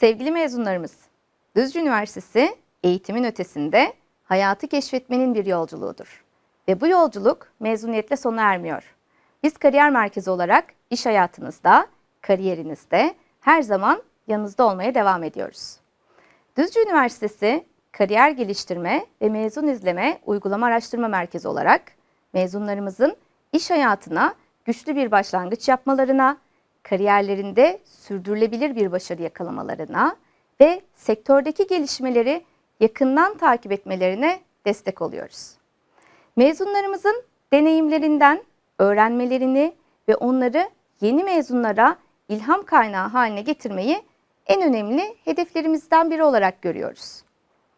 Sevgili mezunlarımız, Düzce Üniversitesi eğitimin ötesinde hayatı keşfetmenin bir yolculuğudur. Ve bu yolculuk mezuniyetle sona ermiyor. Biz kariyer merkezi olarak iş hayatınızda, kariyerinizde her zaman yanınızda olmaya devam ediyoruz. Düzce Üniversitesi Kariyer Geliştirme ve Mezun İzleme Uygulama Araştırma Merkezi olarak mezunlarımızın iş hayatına güçlü bir başlangıç yapmalarına, kariyerlerinde sürdürülebilir bir başarı yakalamalarına ve sektördeki gelişmeleri yakından takip etmelerine destek oluyoruz. Mezunlarımızın deneyimlerinden öğrenmelerini ve onları yeni mezunlara ilham kaynağı haline getirmeyi en önemli hedeflerimizden biri olarak görüyoruz.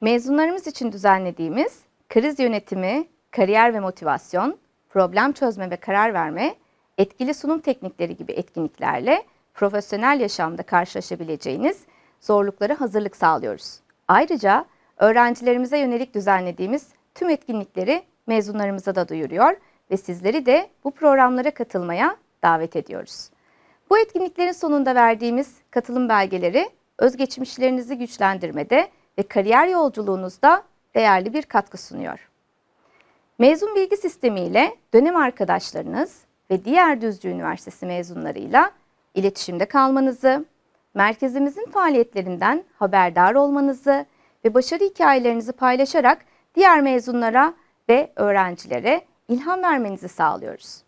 Mezunlarımız için düzenlediğimiz kriz yönetimi, kariyer ve motivasyon, problem çözme ve karar verme, etkili sunum teknikleri gibi etkinliklerle profesyonel yaşamda karşılaşabileceğiniz zorluklara hazırlık sağlıyoruz. Ayrıca öğrencilerimize yönelik düzenlediğimiz tüm etkinlikleri mezunlarımıza da duyuruyor ve sizleri de bu programlara katılmaya davet ediyoruz. Bu etkinliklerin sonunda verdiğimiz katılım belgeleri özgeçmişlerinizi güçlendirmede ve kariyer yolculuğunuzda değerli bir katkı sunuyor. Mezun bilgi sistemi ile dönem arkadaşlarınız ve diğer Düzce Üniversitesi mezunlarıyla iletişimde kalmanızı, merkezimizin faaliyetlerinden haberdar olmanızı ve başarı hikayelerinizi paylaşarak diğer mezunlara ve öğrencilere ilham vermenizi sağlıyoruz.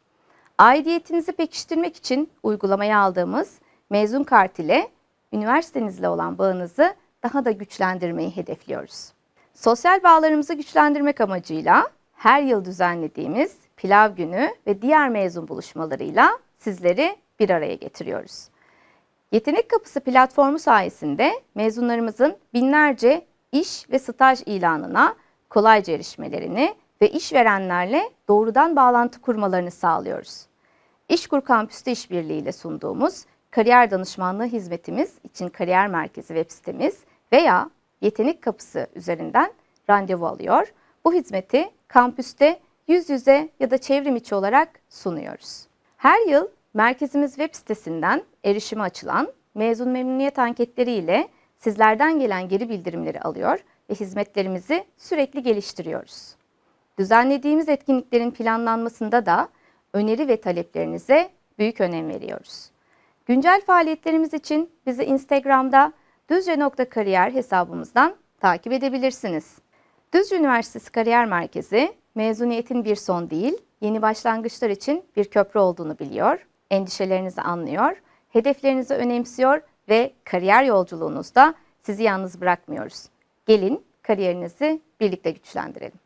Aidiyetinizi pekiştirmek için uygulamaya aldığımız mezun kart ile üniversitenizle olan bağınızı daha da güçlendirmeyi hedefliyoruz. Sosyal bağlarımızı güçlendirmek amacıyla her yıl düzenlediğimiz pilav günü ve diğer mezun buluşmalarıyla sizleri bir araya getiriyoruz. Yetenek Kapısı platformu sayesinde mezunlarımızın binlerce iş ve staj ilanına kolayca erişmelerini ve işverenlerle doğrudan bağlantı kurmalarını sağlıyoruz. İşkur Kampüs'te işbirliği ile sunduğumuz kariyer danışmanlığı hizmetimiz için kariyer merkezi web sitemiz veya yetenek kapısı üzerinden randevu alıyor. Bu hizmeti kampüste yüz yüze ya da çevrim içi olarak sunuyoruz. Her yıl merkezimiz web sitesinden erişime açılan mezun memnuniyet anketleri ile sizlerden gelen geri bildirimleri alıyor ve hizmetlerimizi sürekli geliştiriyoruz. Düzenlediğimiz etkinliklerin planlanmasında da öneri ve taleplerinize büyük önem veriyoruz. Güncel faaliyetlerimiz için bizi Instagram'da düzce.kariyer hesabımızdan takip edebilirsiniz. Düzce Üniversitesi Kariyer Merkezi mezuniyetin bir son değil, yeni başlangıçlar için bir köprü olduğunu biliyor, endişelerinizi anlıyor, hedeflerinizi önemsiyor ve kariyer yolculuğunuzda sizi yalnız bırakmıyoruz. Gelin kariyerinizi birlikte güçlendirelim.